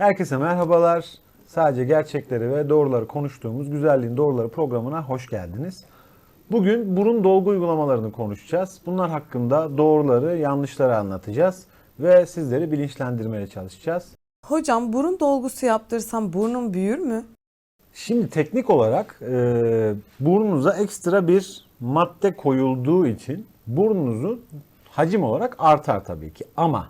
Herkese merhabalar. Sadece gerçekleri ve doğruları konuştuğumuz Güzelliğin Doğruları programına hoş geldiniz. Bugün burun dolgu uygulamalarını konuşacağız. Bunlar hakkında doğruları, yanlışları anlatacağız ve sizleri bilinçlendirmeye çalışacağız. Hocam burun dolgusu yaptırsam burnum büyür mü? Şimdi teknik olarak e, burnunuza ekstra bir madde koyulduğu için burnunuzun hacim olarak artar tabii ki. Ama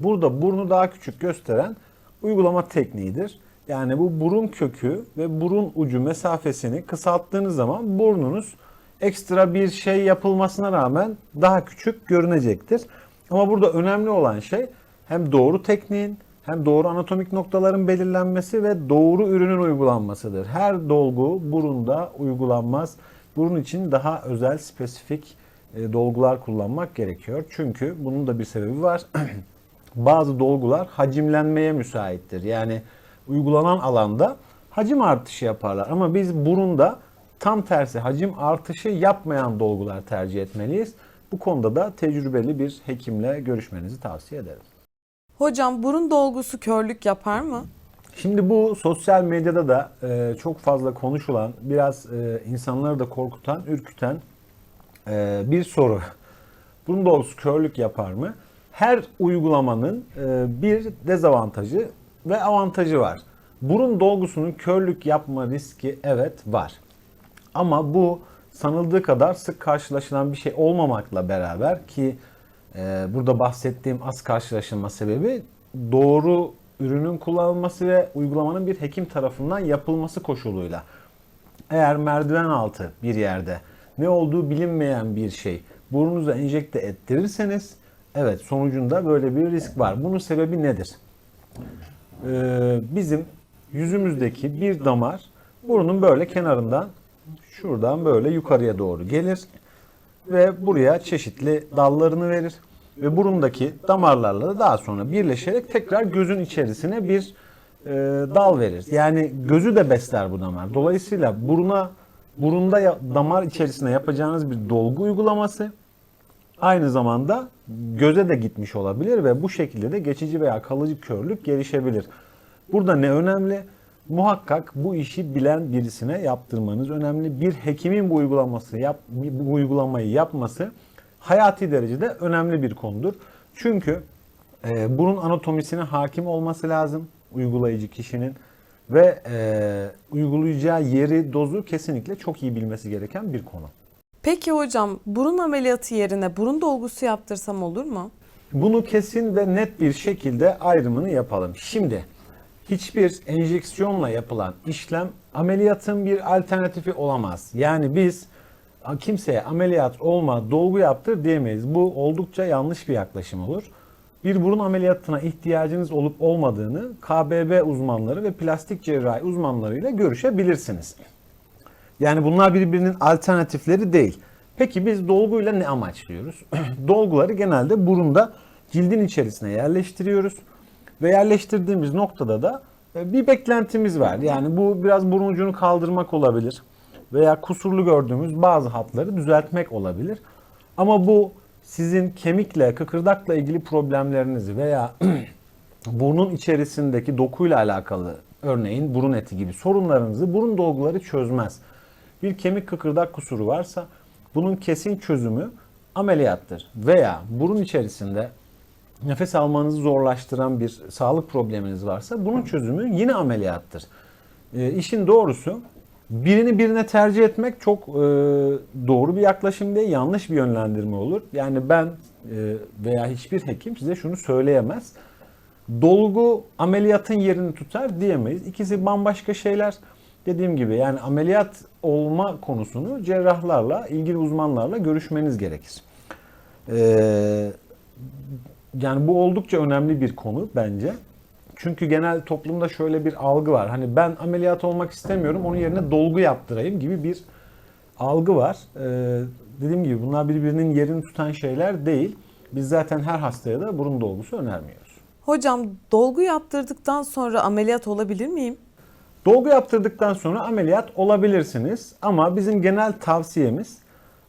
burada burnu daha küçük gösteren uygulama tekniğidir. Yani bu burun kökü ve burun ucu mesafesini kısalttığınız zaman burnunuz ekstra bir şey yapılmasına rağmen daha küçük görünecektir. Ama burada önemli olan şey hem doğru tekniğin hem doğru anatomik noktaların belirlenmesi ve doğru ürünün uygulanmasıdır. Her dolgu burunda uygulanmaz. Burun için daha özel, spesifik e, dolgular kullanmak gerekiyor. Çünkü bunun da bir sebebi var. Bazı dolgular hacimlenmeye müsaittir. Yani uygulanan alanda hacim artışı yaparlar. Ama biz burunda tam tersi hacim artışı yapmayan dolgular tercih etmeliyiz. Bu konuda da tecrübeli bir hekimle görüşmenizi tavsiye ederim. Hocam burun dolgusu körlük yapar mı? Şimdi bu sosyal medyada da e, çok fazla konuşulan, biraz e, insanları da korkutan, ürküten e, bir soru. Burun dolgusu körlük yapar mı? Her uygulamanın e, bir dezavantajı ve avantajı var. Burun dolgusunun körlük yapma riski evet var. Ama bu sanıldığı kadar sık karşılaşılan bir şey olmamakla beraber ki e, burada bahsettiğim az karşılaşılma sebebi doğru ürünün kullanılması ve uygulamanın bir hekim tarafından yapılması koşuluyla. Eğer merdiven altı bir yerde ne olduğu bilinmeyen bir şey burnunuza enjekte ettirirseniz evet sonucunda böyle bir risk var. Bunun sebebi nedir? Ee, bizim yüzümüzdeki bir damar burnun böyle kenarından şuradan böyle yukarıya doğru gelir ve buraya çeşitli dallarını verir ve burundaki damarlarla da daha sonra birleşerek tekrar gözün içerisine bir e, dal verir. Yani gözü de besler bu damar. Dolayısıyla buruna burunda ya- damar içerisine yapacağınız bir dolgu uygulaması aynı zamanda göze de gitmiş olabilir ve bu şekilde de geçici veya kalıcı körlük gelişebilir. Burada ne önemli? Muhakkak bu işi bilen birisine yaptırmanız önemli. Bir hekimin bu uygulaması yap, bu uygulamayı yapması hayati derecede önemli bir konudur. Çünkü e, burun anatomisine hakim olması lazım uygulayıcı kişinin ve e, uygulayacağı yeri, dozu kesinlikle çok iyi bilmesi gereken bir konu. Peki hocam burun ameliyatı yerine burun dolgusu yaptırsam olur mu? Bunu kesin ve net bir şekilde ayrımını yapalım. Şimdi hiçbir enjeksiyonla yapılan işlem ameliyatın bir alternatifi olamaz. Yani biz kimseye ameliyat olma, dolgu yaptır diyemeyiz. Bu oldukça yanlış bir yaklaşım olur. Bir burun ameliyatına ihtiyacınız olup olmadığını KBB uzmanları ve plastik cerrahi uzmanlarıyla görüşebilirsiniz. Yani bunlar birbirinin alternatifleri değil. Peki biz dolguyla ne amaçlıyoruz? Dolguları genelde burunda cildin içerisine yerleştiriyoruz. Ve yerleştirdiğimiz noktada da e, bir beklentimiz var. Yani bu biraz burun ucunu kaldırmak olabilir. Veya kusurlu gördüğümüz bazı hatları düzeltmek olabilir. Ama bu sizin kemikle, kıkırdakla ilgili problemlerinizi veya burnun içerisindeki dokuyla alakalı örneğin burun eti gibi sorunlarınızı burun dolguları çözmez. Bir kemik kıkırdak kusuru varsa bunun kesin çözümü ameliyattır. Veya burun içerisinde nefes almanızı zorlaştıran bir sağlık probleminiz varsa bunun çözümü yine ameliyattır. E, işin doğrusu birini birine tercih etmek çok e, doğru bir yaklaşım değil, yanlış bir yönlendirme olur. Yani ben e, veya hiçbir hekim size şunu söyleyemez. Dolgu ameliyatın yerini tutar diyemeyiz. İkisi bambaşka şeyler. Dediğim gibi yani ameliyat olma konusunu cerrahlarla, ilgili uzmanlarla görüşmeniz gerekir. Ee, yani bu oldukça önemli bir konu bence. Çünkü genel toplumda şöyle bir algı var. Hani ben ameliyat olmak istemiyorum, onun yerine dolgu yaptırayım gibi bir algı var. Ee, dediğim gibi bunlar birbirinin yerini tutan şeyler değil. Biz zaten her hastaya da burun dolgusu önermiyoruz. Hocam dolgu yaptırdıktan sonra ameliyat olabilir miyim? Dolgu yaptırdıktan sonra ameliyat olabilirsiniz ama bizim genel tavsiyemiz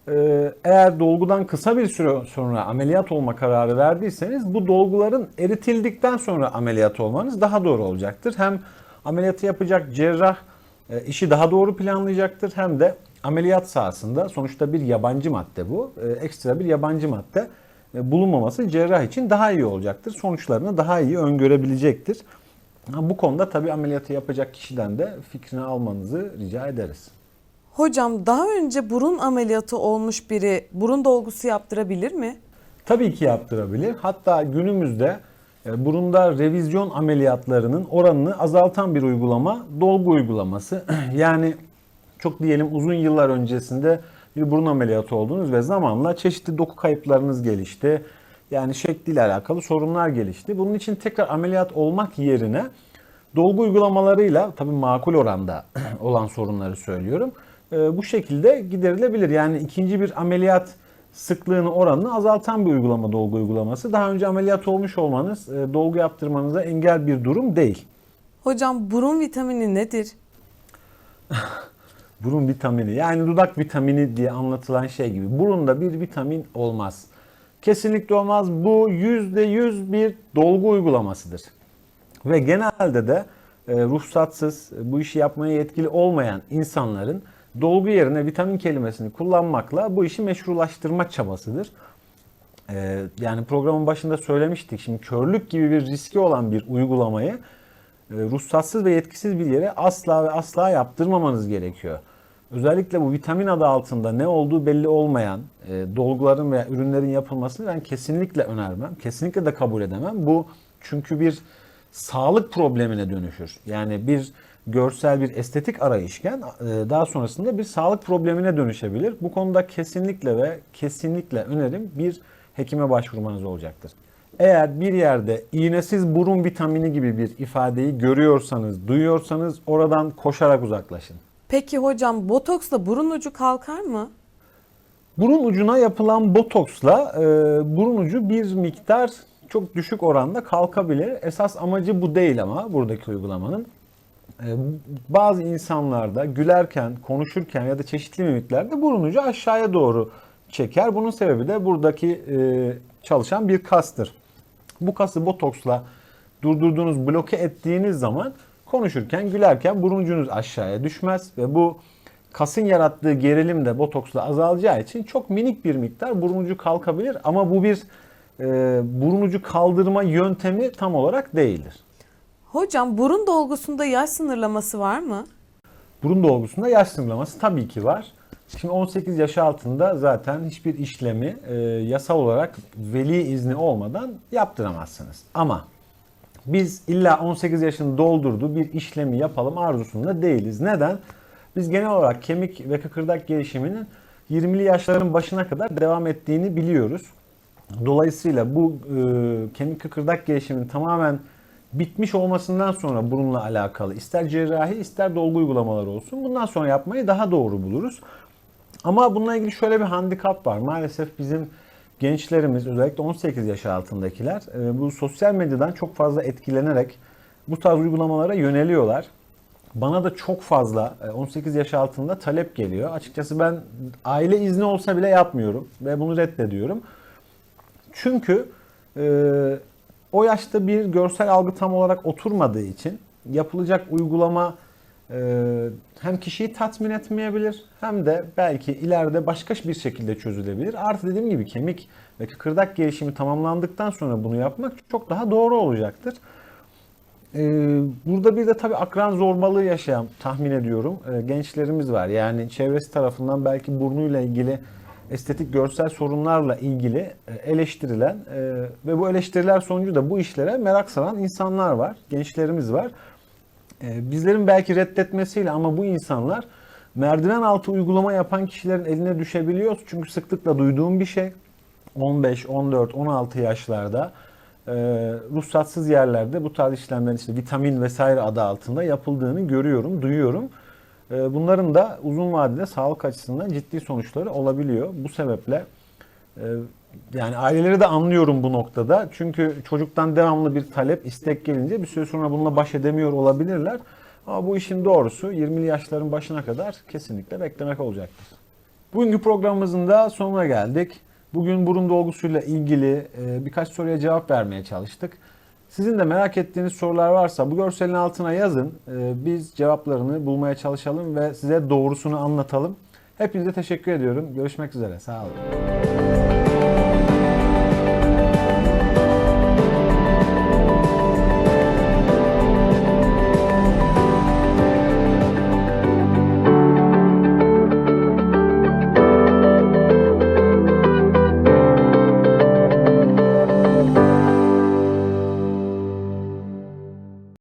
Ee, eğer dolgudan kısa bir süre sonra ameliyat olma kararı verdiyseniz bu dolguların eritildikten sonra ameliyat olmanız daha doğru olacaktır. Hem ameliyatı yapacak cerrah e, işi daha doğru planlayacaktır hem de ameliyat sahasında sonuçta bir yabancı madde bu. e, Ekstra bir yabancı madde e, bulunmaması cerrah için daha iyi olacaktır. Sonuçlarını daha iyi öngörebilecektir. Bu konuda tabii ameliyatı yapacak kişiden de fikrini almanızı rica ederiz. Hocam daha önce burun ameliyatı olmuş biri burun dolgusu yaptırabilir mi? Tabii ki yaptırabilir. Hatta günümüzde e, burunda revizyon ameliyatlarının oranını azaltan bir uygulama dolgu uygulaması. yani çok diyelim uzun yıllar öncesinde bir burun ameliyatı oldunuz ve zamanla çeşitli doku kayıplarınız gelişti. Yani şekliyle alakalı sorunlar gelişti. Bunun için tekrar ameliyat olmak yerine dolgu uygulamalarıyla tabii makul oranda olan sorunları söylüyorum. e, Bu şekilde giderilebilir. Yani ikinci bir ameliyat sıklığını oranını azaltan bir uygulama dolgu uygulaması. Daha önce ameliyat olmuş olmanız e, dolgu yaptırmanıza engel bir durum değil. Hocam burun vitamini nedir? Burun vitamini yani dudak vitamini diye anlatılan şey gibi. Burunda bir vitamin olmaz. Kesinlikle olmaz. Bu %100 bir dolgu uygulamasıdır. Ve genelde de e, ruhsatsız bu işi yapmaya yetkili olmayan insanların dolgu yerine vitamin kelimesini kullanmakla bu işi meşrulaştırma çabasıdır. E, yani programın başında söylemiştik. Şimdi körlük gibi bir riski olan bir uygulamayı e, ruhsatsız ve yetkisiz bir yere asla ve asla yaptırmamanız gerekiyor. Özellikle bu vitamin adı altında ne olduğu belli olmayan e, dolguların veya ürünlerin yapılmasını ben kesinlikle önermem. Kesinlikle de kabul edemem. Bu çünkü bir sağlık problemine dönüşür. Yani bir görsel bir estetik arayışken e, daha sonrasında bir sağlık problemine dönüşebilir. Bu konuda kesinlikle ve kesinlikle önerim bir hekime başvurmanız olacaktır. Eğer bir yerde iğnesiz burun vitamini gibi bir ifadeyi görüyorsanız, duyuyorsanız oradan koşarak uzaklaşın. Peki hocam botoksla burun ucu kalkar mı? Burun ucuna yapılan botoksla e, burun ucu bir miktar çok düşük oranda kalkabilir. Esas amacı bu değil ama buradaki uygulamanın. E, bazı insanlarda gülerken, konuşurken ya da çeşitli mimiklerde burun ucu aşağıya doğru çeker. Bunun sebebi de buradaki e, çalışan bir kastır. Bu kası botoksla durdurduğunuz, bloke ettiğiniz zaman konuşurken, gülerken burun ucunuz aşağıya düşmez ve bu kasın yarattığı gerilim de botoksla azalacağı için çok minik bir miktar burun ucu kalkabilir ama bu bir e, burun ucu kaldırma yöntemi tam olarak değildir. Hocam burun dolgusunda yaş sınırlaması var mı? Burun dolgusunda yaş sınırlaması tabii ki var. Şimdi 18 yaş altında zaten hiçbir işlemi e, yasal olarak veli izni olmadan yaptıramazsınız. Ama biz illa 18 yaşını doldurdu bir işlemi yapalım arzusunda değiliz. Neden? Biz genel olarak kemik ve kıkırdak gelişiminin 20'li yaşların başına kadar devam ettiğini biliyoruz. Dolayısıyla bu e, kemik kıkırdak gelişiminin tamamen bitmiş olmasından sonra burunla alakalı ister cerrahi ister dolgu uygulamaları olsun bundan sonra yapmayı daha doğru buluruz. Ama bununla ilgili şöyle bir handikap var. Maalesef bizim gençlerimiz özellikle 18 yaş altındakiler e, bu sosyal medyadan çok fazla etkilenerek bu tarz uygulamalara yöneliyorlar. Bana da çok fazla e, 18 yaş altında talep geliyor. Açıkçası ben aile izni olsa bile yapmıyorum ve bunu reddediyorum. Çünkü e, o yaşta bir görsel algı tam olarak oturmadığı için yapılacak uygulama e, hem kişiyi tatmin etmeyebilir hem de belki ileride başka bir şekilde çözülebilir. Artı dediğim gibi kemik ve kıkırdak gelişimi tamamlandıktan sonra bunu yapmak çok daha doğru olacaktır. Ee, Burada bir de tabii akran zorbalığı yaşayan tahmin ediyorum e, gençlerimiz var. Yani çevresi tarafından belki burnuyla ilgili estetik görsel sorunlarla ilgili e, eleştirilen e, ve bu eleştiriler sonucu da bu işlere merak saran insanlar var. Gençlerimiz var. E, Bizlerin belki reddetmesiyle ama bu insanlar merdiven altı uygulama yapan kişilerin eline düşebiliyor. Çünkü sıklıkla duyduğum bir şey. 15, 14, 16 yaşlarda e, ruhsatsız yerlerde bu tarz işlemlerin işte vitamin vesaire adı altında yapıldığını görüyorum, duyuyorum. E, bunların da uzun vadede sağlık açısından ciddi sonuçları olabiliyor. Bu sebeple e, yani aileleri de anlıyorum bu noktada. Çünkü çocuktan devamlı bir talep, istek gelince bir süre sonra bununla baş edemiyor olabilirler. Ama bu işin doğrusu 20'li yaşların başına kadar kesinlikle beklemek olacaktır. Bugünkü programımızın da sonuna geldik. Bugün burun dolgusuyla ilgili e, birkaç soruya cevap vermeye çalıştık. Sizin de merak ettiğiniz sorular varsa bu görselin altına yazın. E, Biz cevaplarını bulmaya çalışalım ve size doğrusunu anlatalım. Hepinize teşekkür ediyorum. Görüşmek üzere. Sağ olun.